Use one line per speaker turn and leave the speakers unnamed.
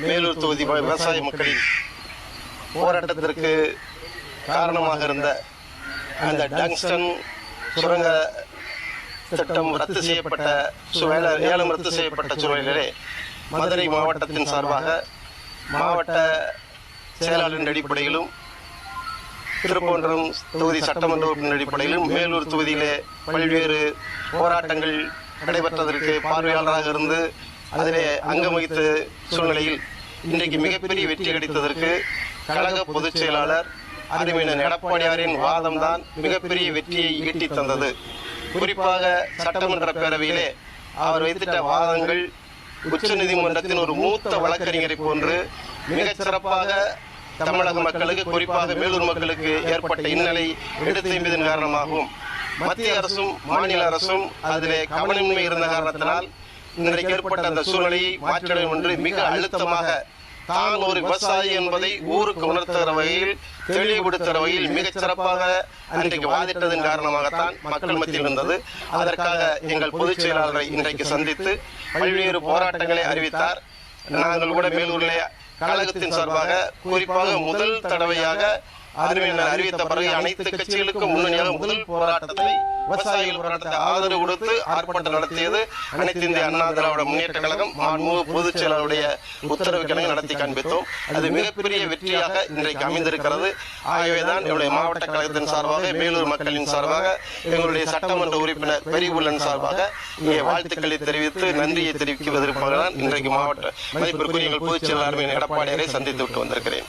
மேலூர் தொகுதி விவசாய மக்களின் போராட்டத்திற்கு காரணமாக இருந்த அந்த டங்ஸ்டன் சுரங்க திட்டம் ரத்து செய்யப்பட்ட சூழல ஏலம் ரத்து செய்யப்பட்ட சூழலிலே மதுரை மாவட்டத்தின் சார்பாக மாவட்ட செயலாளரின் அடிப்படையிலும் திருப்போன்றம் தொகுதி சட்டமன்ற உறுப்பினர் அடிப்படையிலும் மேலூர் தொகுதியிலே பல்வேறு போராட்டங்கள் நடைபெற்றதற்கு பார்வையாளராக இருந்து அதிலே அங்கம் வகித்த சூழ்நிலையில் இன்றைக்கு மிகப்பெரிய வெற்றி கிடைத்ததற்கு கழக பொதுச் செயலாளர் அருமையினர் எடப்பாடியாரின் வாதம்தான் மிகப்பெரிய வெற்றியை ஈட்டித் தந்தது. குறிப்பாக சட்டமன்ற பேரவையிலே அவர் வைத்திட்ட வாதங்கள் உச்சநீதிமன்றத்தின் ஒரு மூத்த வழக்கறிஞரை போன்று மிகச் சிறப்பாக தமிழக மக்களுக்கு குறிப்பாக மேலூர் மக்களுக்கு ஏற்பட்ட இன்னலை எடுத்து என்பதன் காரணமாகவும் மத்திய அரசும் மாநில அரசும் அதிலே கவனமின்மை இருந்த காரணத்தினால் இன்றைக்கு ஏற்பட்ட அந்த சூழ்நிலையை மாற்றிட என்று மிக அழுத்தமாக தான் ஒரு விவசாயி என்பதை ஊருக்கு உணர்த்துகிற வகையில் தெளிவுபடுத்துகிற வகையில் மிகச் சிறப்பாக அன்றைக்கு வாதிட்டதன் காரணமாகத்தான் மக்கள் மத்தியில் இருந்தது. அதற்காக எங்கள் பொதுச் செயலாளரை இன்றைக்கு சந்தித்து பல்வேறு போராட்டங்களை அறிவித்தார். நாங்கள் கூட மேலூரிலே கழகத்தின் சார்பாக குறிப்பாக முதல் தடவையாக அறிவியல் அறிவித்த பிறகு அனைத்து கட்சிகளுக்கும் முன்னணியாக முதல் போராட்டத்தை விவசாயிகள் போராட்டத்தை ஆதரவு கொடுத்து ஆர்ப்பாட்டம் நடத்தியது அனைத்து இந்திய அண்ணா திராவிட முன்னேற்ற கழகம் மாண்புமிகு பொதுச் செயலாளருடைய உத்தரவு கிணங்க நடத்தி காண்பித்தோம். அது மிகப்பெரிய வெற்றியாக இன்றைக்கு அமைந்திருக்கிறது. ஆகவேதான் என்னுடைய மாவட்ட கழகத்தின் சார்பாக மேலூர் மக்களின் சார்பாக எங்களுடைய சட்டமன்ற உறுப்பினர் பெரியபுள்ளன் சார்பாக இங்கே வாழ்த்துக்களை தெரிவித்து நன்றியை தெரிவிக்குவதற்காக தான் இன்றைக்கு மாவட்ட மதிப்பிற்குரிய எங்கள் பொதுச் செயலாளர் எடப்பாடியாரை சந்தித்து விட்டு வந்திருக்கிறேன்